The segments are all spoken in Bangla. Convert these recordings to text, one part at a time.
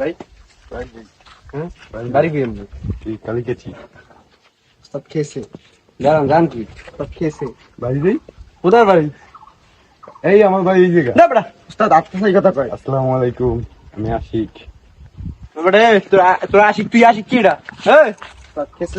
ভাই হ্যাঁ বাড়ি গিয়ে এমনি ঠিক কালি গেছি। সব খেয়েছে। জানান জানকি সব খেয়েছে। বাড়ি যাই কোথায় বাড়ি? এই আমার বাড়ি এই জায়গা। না বেটা উস্তাদ আপনার কথা কয়। আসসালামু আলাইকুম আমি আশিক। তোর আশিক তুই আশিক কি এই সব খেয়েছে।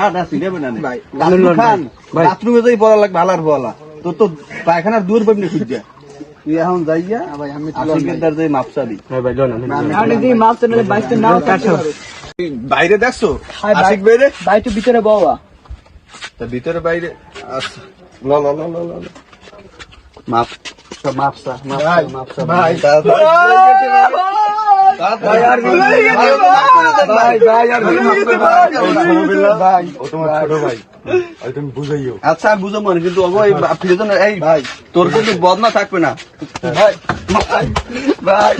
না না পায়খানার দূর পাবনি খুঁজা তুই এখন বাইরে দেখছ বাইরে ভিতরে বাবা ভিতরে বাইরে আচ্ছা। ল মাপসা মাপসা মাপসা ভাই আচ্ছা বুঝো মনে কিন্তু এই ভাই তোর কিন্তু বদনা থাকবে না ভাই ভাই